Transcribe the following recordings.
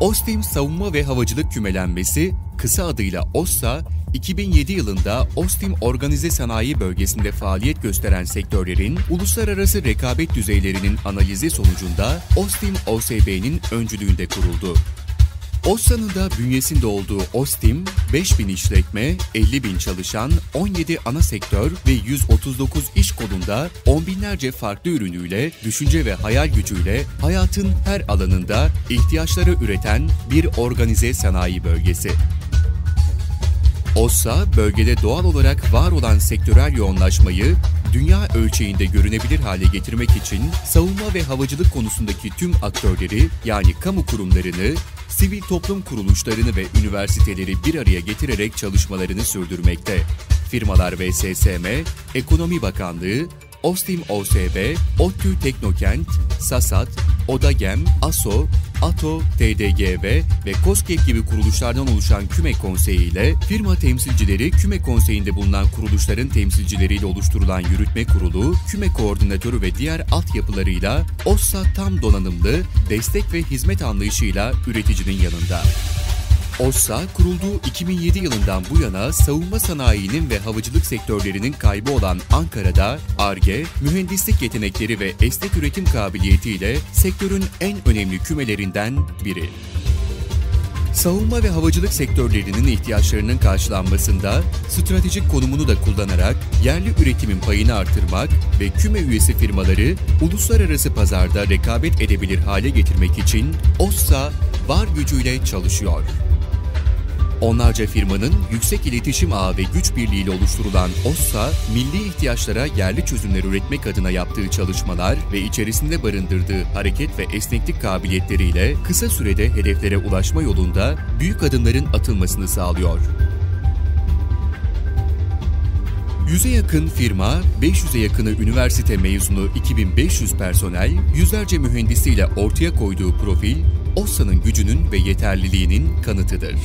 Ostim Savunma ve Havacılık Kümelenmesi, kısa adıyla OSSA, 2007 yılında Ostim Organize Sanayi Bölgesi'nde faaliyet gösteren sektörlerin uluslararası rekabet düzeylerinin analizi sonucunda Ostim OSB'nin öncülüğünde kuruldu. OSSA'nın da bünyesinde olduğu OSTİM, 5000 işletme, 50 bin çalışan, 17 ana sektör ve 139 iş kolunda on binlerce farklı ürünüyle, düşünce ve hayal gücüyle hayatın her alanında ihtiyaçları üreten bir organize sanayi bölgesi. OSSA, bölgede doğal olarak var olan sektörel yoğunlaşmayı dünya ölçeğinde görünebilir hale getirmek için savunma ve havacılık konusundaki tüm aktörleri yani kamu kurumlarını, sivil toplum kuruluşlarını ve üniversiteleri bir araya getirerek çalışmalarını sürdürmekte. Firmalar VSSM, Ekonomi Bakanlığı, Ostim OSB, ODTÜ Teknokent, SASAT, ODAGEM, ASO, ATO, TDGV ve KOSGEB gibi kuruluşlardan oluşan küme konseyi ile firma temsilcileri küme konseyinde bulunan kuruluşların temsilcileriyle oluşturulan yürütme kurulu, küme koordinatörü ve diğer altyapılarıyla OSSA tam donanımlı, destek ve hizmet anlayışıyla üreticinin yanında. OSSA kurulduğu 2007 yılından bu yana savunma sanayinin ve havacılık sektörlerinin kaybı olan Ankara'da ARGE, mühendislik yetenekleri ve esnek üretim kabiliyetiyle sektörün en önemli kümelerinden biri. Savunma ve havacılık sektörlerinin ihtiyaçlarının karşılanmasında stratejik konumunu da kullanarak yerli üretimin payını artırmak ve küme üyesi firmaları uluslararası pazarda rekabet edebilir hale getirmek için OSSA var gücüyle çalışıyor. Onlarca firmanın yüksek iletişim ağı ve güç birliğiyle oluşturulan OSSA, milli ihtiyaçlara yerli çözümler üretmek adına yaptığı çalışmalar ve içerisinde barındırdığı hareket ve esneklik kabiliyetleriyle kısa sürede hedeflere ulaşma yolunda büyük adımların atılmasını sağlıyor. Yüze yakın firma, 500'e yakını üniversite mezunu 2500 personel, yüzlerce mühendisiyle ortaya koyduğu profil, OSSA'nın gücünün ve yeterliliğinin kanıtıdır.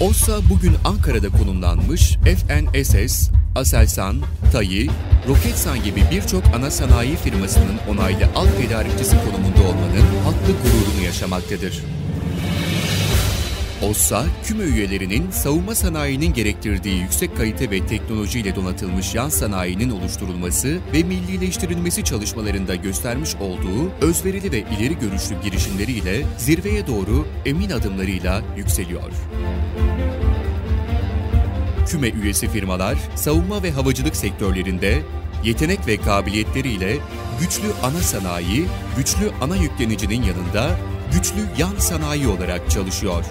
OSSA bugün Ankara'da konumlanmış FNSS, Aselsan, TAYİ, Roketsan gibi birçok ana sanayi firmasının onaylı alt tedarikçisi konumunda olmanın haklı gururunu yaşamaktadır. OSSA, küme üyelerinin savunma sanayinin gerektirdiği yüksek kalite ve teknolojiyle donatılmış yan sanayinin oluşturulması ve millileştirilmesi çalışmalarında göstermiş olduğu özverili ve ileri görüşlü girişimleriyle zirveye doğru emin adımlarıyla yükseliyor. Küme üyesi firmalar, savunma ve havacılık sektörlerinde yetenek ve kabiliyetleriyle güçlü ana sanayi, güçlü ana yüklenicinin yanında güçlü yan sanayi olarak çalışıyor.